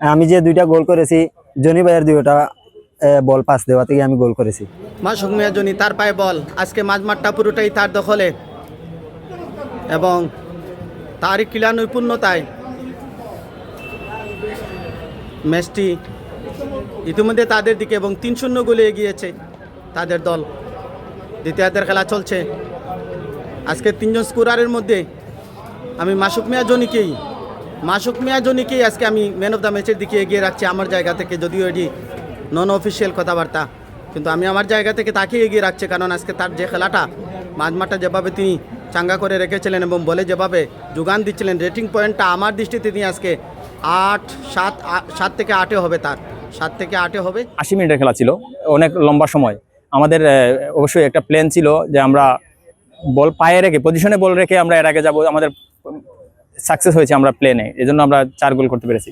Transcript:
আমি যে দুইটা গোল করেছি, জনি ভাইয়ের দুইটা বল পাস দেওয়া থেকে আমি গোল করেছি। মাসুক মিয়াজনী তার পায়ে বল। আজকে মাঝ মাঠটা পুরোটাই তার দখলে। এবং তারই ক্রীড়া নৈপুণ্যতায় ম্যাচটি ইতিমধ্যে তাদের দিকে এবং তিন শূন্য গোলে এগিয়েছে তাদের দল। দ্বিতীয়ার্ধের খেলা চলছে। আজকে তিনজন স্কোরারের মধ্যে আমি মাসুক মিয়া, জনিকেই মাসুক মিয়া জনিকেই আজকে আমি ম্যান অফ দ্য ম্যাচের দিকে এগিয়ে রাখছি আমার জায়গা থেকে, যদিও এটি নন অফিসিয়াল কথাবার্তা। কিন্তু আমি আমার জায়গা থেকে তাকে এগিয়ে রাখছি, কারণ আজকে তার যে খেলাটা মাঝমাঠটা যেভাবে তিনি চাঙ্গা করে রেখেছিলেন এবং বলে যেভাবে যোগান দিচ্ছিলেন রেটিং পয়েন্টটা আমার দৃষ্টিতে তিনি আজকে আট, সাত সাত থেকে আটে হবে তার। সাত থেকে আটে হবে। আশি মিনিটের খেলা ছিল, অনেক লম্বা সময়। আমাদের অবশ্যই একটা প্ল্যান ছিল যে আমরা বল পায়ে রেখে পজিশনে বল রেখে আমরা এর আগে যাব। আমাদের সাকসেস হয়েছে আমরা প্লেনে এজন্য আমরা চার গোল করতে পেরেছি।